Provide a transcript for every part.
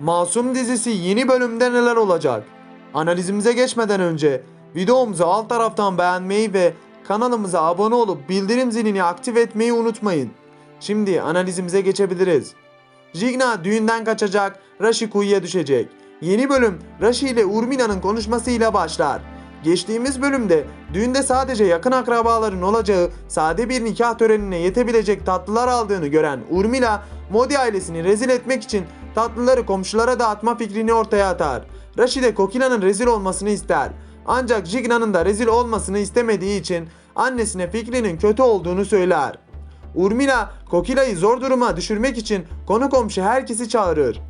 Masum dizisi yeni bölümde neler olacak? Analizimize geçmeden önce videomuzu alt taraftan beğenmeyi ve kanalımıza abone olup bildirim zilini aktif etmeyi unutmayın. Şimdi analizimize geçebiliriz. Jigna düğünden kaçacak, Rashi kuyuya düşecek. Yeni bölüm Rashi ile Urmina'nın konuşmasıyla başlar. Geçtiğimiz bölümde düğünde sadece yakın akrabaların olacağı sade bir nikah törenine yetebilecek tatlılar aldığını gören Urmila, Modi ailesini rezil etmek için tatlıları komşulara dağıtma fikrini ortaya atar. Rashi de Kokila'nın rezil olmasını ister. Ancak Jigna'nın da rezil olmasını istemediği için annesine fikrinin kötü olduğunu söyler. Urmila, Kokila'yı zor duruma düşürmek için konu komşu herkesi çağırır.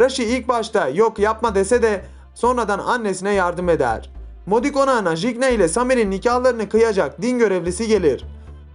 Rashi ilk başta yok yapma dese de sonradan annesine yardım eder. Modi konağına Jigna ile Samer'in nikahlarını kıyacak din görevlisi gelir.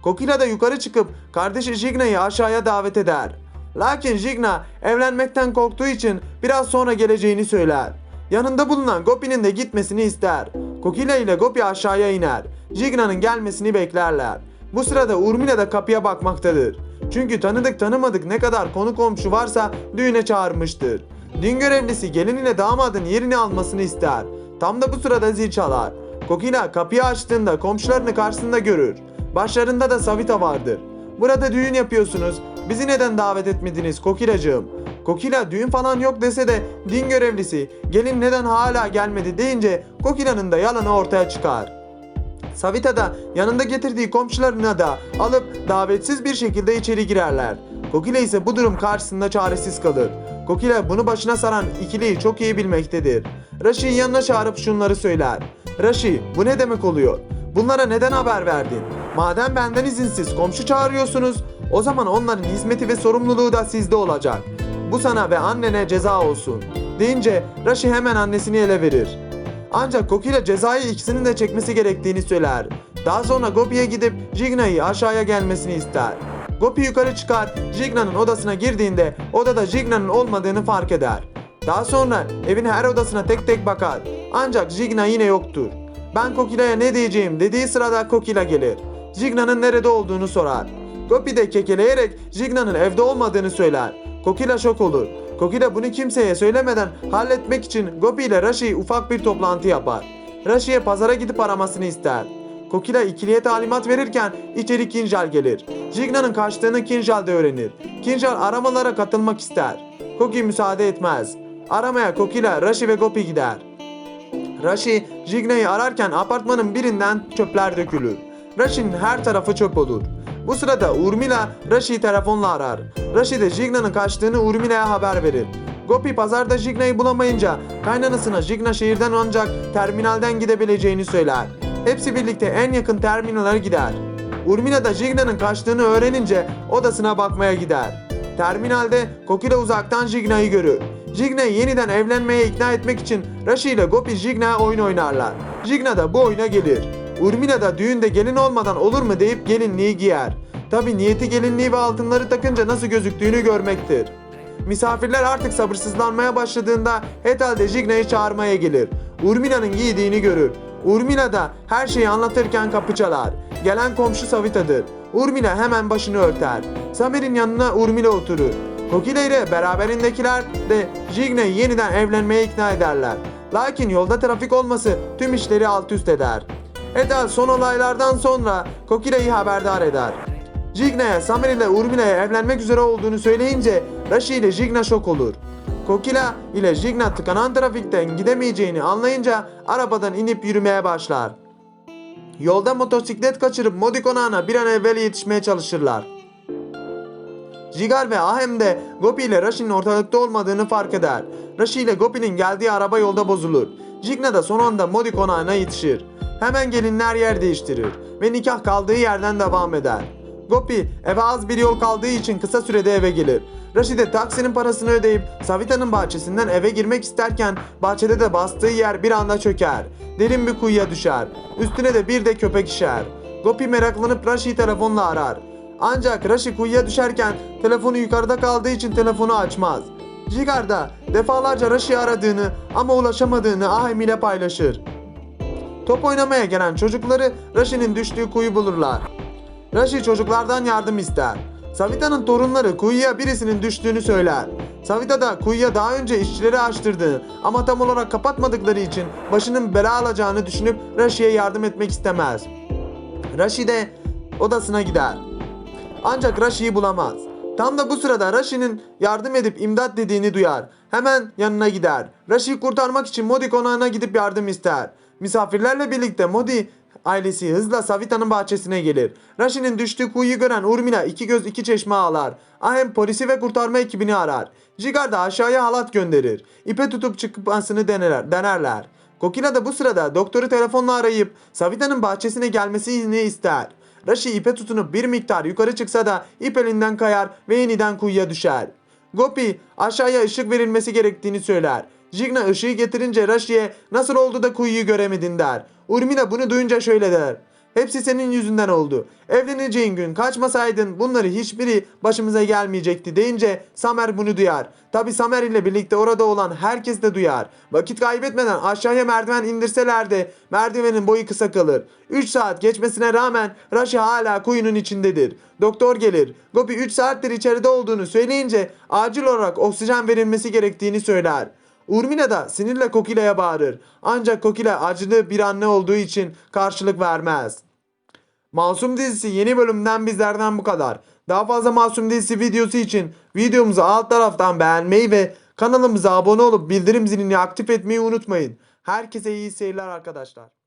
Kokila da yukarı çıkıp kardeşi Jigna'yı aşağıya davet eder. Lakin Jigna evlenmekten korktuğu için biraz sonra geleceğini söyler. Yanında bulunan Gopi'nin de gitmesini ister. Kokila ile Gopi aşağıya iner. Jigna'nın gelmesini beklerler. Bu sırada Urmila da kapıya bakmaktadır. Çünkü tanıdık tanımadık ne kadar konu komşu varsa düğüne çağırmıştır. Din görevlisi gelin ile damadın yerini almasını ister. Tam da bu sırada zil çalar. Kokila kapıyı açtığında komşularını karşısında görür. Başlarında da Savita vardır. Burada düğün yapıyorsunuz. Bizi neden davet etmediniz Kokilacığım? Kokila düğün falan yok dese de din görevlisi gelin neden hala gelmedi deyince Kokila'nın da yalanı ortaya çıkar. Savita da yanında getirdiği komşularına da alıp davetsiz bir şekilde içeri girerler. Kokila ise bu durum karşısında çaresiz kalır. Kokila bunu başına saran ikiliyi çok iyi bilmektedir. Rashi'yi yanına çağırıp şunları söyler. Rashi bu ne demek oluyor? Bunlara neden haber verdin? Madem benden izinsiz komşu çağırıyorsunuz o zaman onların hizmeti ve sorumluluğu da sizde olacak. Bu sana ve annene ceza olsun. Deyince Rashi hemen annesini ele verir. Ancak Kokila cezayı ikisinin de çekmesi gerektiğini söyler. Daha sonra Gopi'ye gidip Jigna'yı aşağıya gelmesini ister. Gopi yukarı çıkar, Jigna'nın odasına girdiğinde odada Jigna'nın olmadığını fark eder. Daha sonra evin her odasına tek tek bakar. Ancak Jigna yine yoktur. Ben Kokila'ya ne diyeceğim dediği sırada Kokila gelir. Jigna'nın nerede olduğunu sorar. Gopi de kekeleyerek Jigna'nın evde olmadığını söyler. Kokila şok olur. Kokila bunu kimseye söylemeden halletmek için Gopi ile Rashi ufak bir toplantı yapar. Rashi'ye pazara gidip aramasını ister. Kokila ikiliye talimat verirken içeri Kinjal gelir. Jigna'nın kaçtığını Kinjal de öğrenir. Kinjal aramalara katılmak ister. Koki müsaade etmez. Aramaya Kokila, Rashi ve Gopi gider. Rashi, Jigna'yı ararken apartmanın birinden çöpler dökülür. Rashi'nin her tarafı çöp olur. Bu sırada Urmila Rashi'yi telefonla arar. Rashi de Jigna'nın kaçtığını Urmila'ya haber verir. Gopi pazarda Jigna'yı bulamayınca kaynanasına Jigna şehirden ancak terminalden gidebileceğini söyler. Hepsi birlikte en yakın terminale gider. Urmila da Jigna'nın kaçtığını öğrenince odasına bakmaya gider. Terminalde Kokila uzaktan Jigna'yı görür. Jigna'yı yeniden evlenmeye ikna etmek için Rashi ile Gopi Jigna'ya oyun oynarlar. Jigna da bu oyuna gelir. Urmila da düğünde gelin olmadan olur mu deyip gelinliği giyer. Tabi niyeti gelinliği ve altınları takınca nasıl gözüktüğünü görmektir. Misafirler artık sabırsızlanmaya başladığında Hetal de Jigna'yı çağırmaya gelir. Urmila'nın giydiğini görür. Urmila da her şeyi anlatırken kapı çalar. Gelen komşu Savita'dır. Urmila hemen başını örter. Samir'in yanına Urmila oturur. Kokila ile beraberindekiler de Jigna'yı yeniden evlenmeye ikna ederler. Lakin yolda trafik olması tüm işleri alt üst eder. Hetal son olaylardan sonra Kokila'yı haberdar eder. Jigna'ya Samir ile Urmila'ya evlenmek üzere olduğunu söyleyince Rashi ile Jigna şok olur. Kokila ile Jigna tıkanan trafikten gidemeyeceğini anlayınca arabadan inip yürümeye başlar. Yolda motosiklet kaçırıp Modi konağına bir an evvel yetişmeye çalışırlar. Jigar ve Ahem de Gopi ile Rashi'nin ortalıkta olmadığını fark eder. Rashi ile Gopi'nin geldiği araba yolda bozulur. Jigna da son anda Modi konağına yetişir. Hemen gelinler yer değiştirir ve nikah kaldığı yerden devam eder. Gopi eve az bir yol kaldığı için kısa sürede eve gelir. Rashi de taksinin parasını ödeyip Savita'nın bahçesinden eve girmek isterken bahçede de bastığı yer bir anda çöker. Derin bir kuyuya düşer. Üstüne de bir de köpek işer. Gopi meraklanıp Rashi'yi telefonla arar. Ancak Rashi kuyuya düşerken telefonu yukarıda kaldığı için telefonu açmaz. Jigar da defalarca Rashi'yi aradığını ama ulaşamadığını Ahem ile paylaşır. Top oynamaya gelen çocukları Rashi'nin düştüğü kuyu bulurlar. Rashi çocuklardan yardım ister. Savita'nın torunları kuyuya birisinin düştüğünü söyler. Savita da kuyuya daha önce işçileri açtırdığı ama tam olarak kapatmadıkları için başının bela alacağını düşünüp Rashi'ye yardım etmek istemez. Rashi de odasına gider. Ancak Rashi'yi bulamaz. Tam da bu sırada Rashi'nin yardım edip imdat dediğini duyar. Hemen yanına gider. Rashi'yi kurtarmak için Modi konağına gidip yardım ister. Misafirlerle birlikte Modi ailesi hızla Savita'nın bahçesine gelir. Rashi'nin düştüğü kuyuyu gören Urmila iki göz iki çeşme ağlar. Ahem polisi ve kurtarma ekibini arar. Jigar da aşağıya halat gönderir. İpe tutup çıkmasını denerler, denerler. Kokila da bu sırada doktoru telefonla arayıp Savita'nın bahçesine gelmesini ister. Rashi ipe tutunup bir miktar yukarı çıksa da ip elinden kayar ve yeniden kuyuya düşer. Gopi aşağıya ışık verilmesi gerektiğini söyler. Jigna ışığı getirince Rashi'ye nasıl oldu da kuyuyu göremedin der. Urmila bunu duyunca şöyle der. Hepsi senin yüzünden oldu. Evleneceğin gün kaçmasaydın bunları hiçbiri başımıza gelmeyecekti deyince Samer bunu duyar. Tabi Samer ile birlikte orada olan herkes de duyar. Vakit kaybetmeden aşağıya merdiven indirseler de merdivenin boyu kısa kalır. 3 saat geçmesine rağmen Rashi hala kuyunun içindedir. Doktor gelir. Gopi 3 saattir içeride olduğunu söyleyince acil olarak oksijen verilmesi gerektiğini söyler. Urmila da sinirle Kokila'ya bağırır. Ancak Kokila acılı bir anne olduğu için karşılık vermez. Masum dizisi yeni bölümden bizlerden bu kadar. Daha fazla Masum dizisi videosu için videomuzu alt taraftan beğenmeyi ve kanalımıza abone olup bildirim zilini aktif etmeyi unutmayın. Herkese iyi seyirler arkadaşlar.